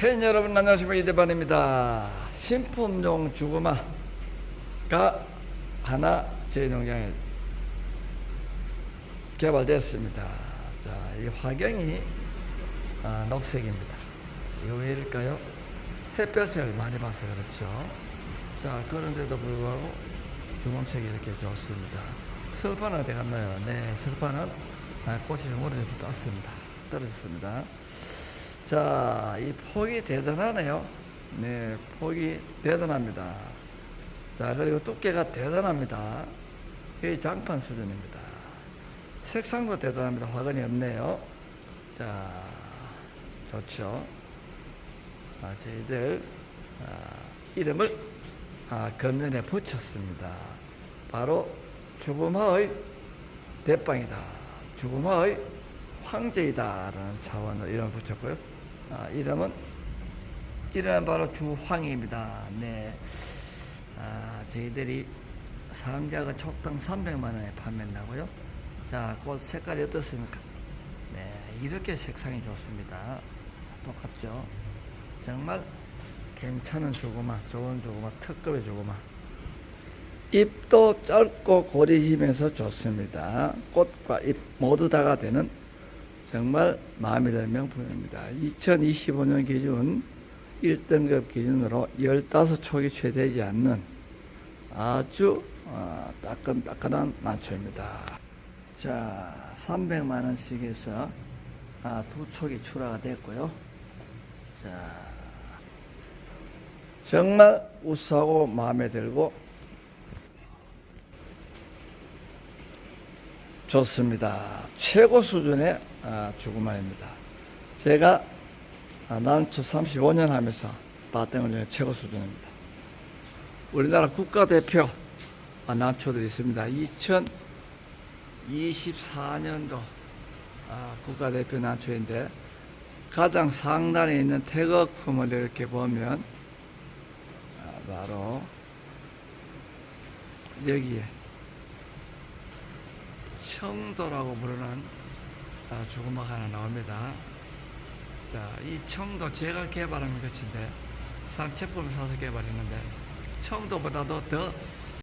팬 여러분 안녕하십니까 이대반입니다. 신품종 주구마가 하나 저희 농장에 개발됐습니다. 자, 이 화경이 아, 녹색입니다. 이거 왜일까요? 햇볕을 많이 봐서 그렇죠. 자, 그런데도 불구하고 주황색이 이렇게 좋습니다. 설파는 어디 갔나요? 네, 설파는 아, 꽃이 좀 오래돼서 떴습니다. 떨어졌습니다. 자, 이 폭이 대단하네요. 네, 폭이 대단합니다. 자, 그리고 두께가 대단합니다. 거의 장판 수준입니다. 색상도 대단합니다. 화근이 없네요. 자, 좋죠. 아, 저희들 아, 이름을 아, 겉면에 붙였습니다. 바로 주부마의 대빵이다. 주부마의 황제이다라는 차원으로 이름을 붙였고요. 아, 이름은 이름은 바로 주황입니다. 네, 아, 저희들이 상자가 촉당 300만 원에 판매한다고요. 자, 꽃 색깔이 어떻습니까? 네, 이렇게 색상이 좋습니다. 자, 똑같죠? 정말 괜찮은 조그마, 좋은 조그마, 특급의 조그마. 잎도 짧고 고리 힘에서 좋습니다. 꽃과 잎 모두 다가 되는 정말 마음에 드는 명품입니다. 2025년 기준 1등급 기준으로 15촉이 채되지 않는 아주 어, 따끈따끈한 난초입니다. 자, 300만 원씩에서 아, 두 촉이 출하가 됐고요. 자, 정말 우수하고 마음에 들고 좋습니다. 최고 수준의 아, 주구마입니다. 제가 아, 난초 35년 하면서 봤던 것 최고 수준입니다. 우리나라 국가대표 아, 난초들이 있습니다. 2024년도 아, 국가대표 난초인데 가장 상단에 있는 태극품을 이렇게 보면 아, 바로 여기에 청도라고 부르는 아, 주구마가 하나 나옵니다. 자, 이 청도 제가 개발한 것인데 산채품을 사서 개발했는데 청도보다도 더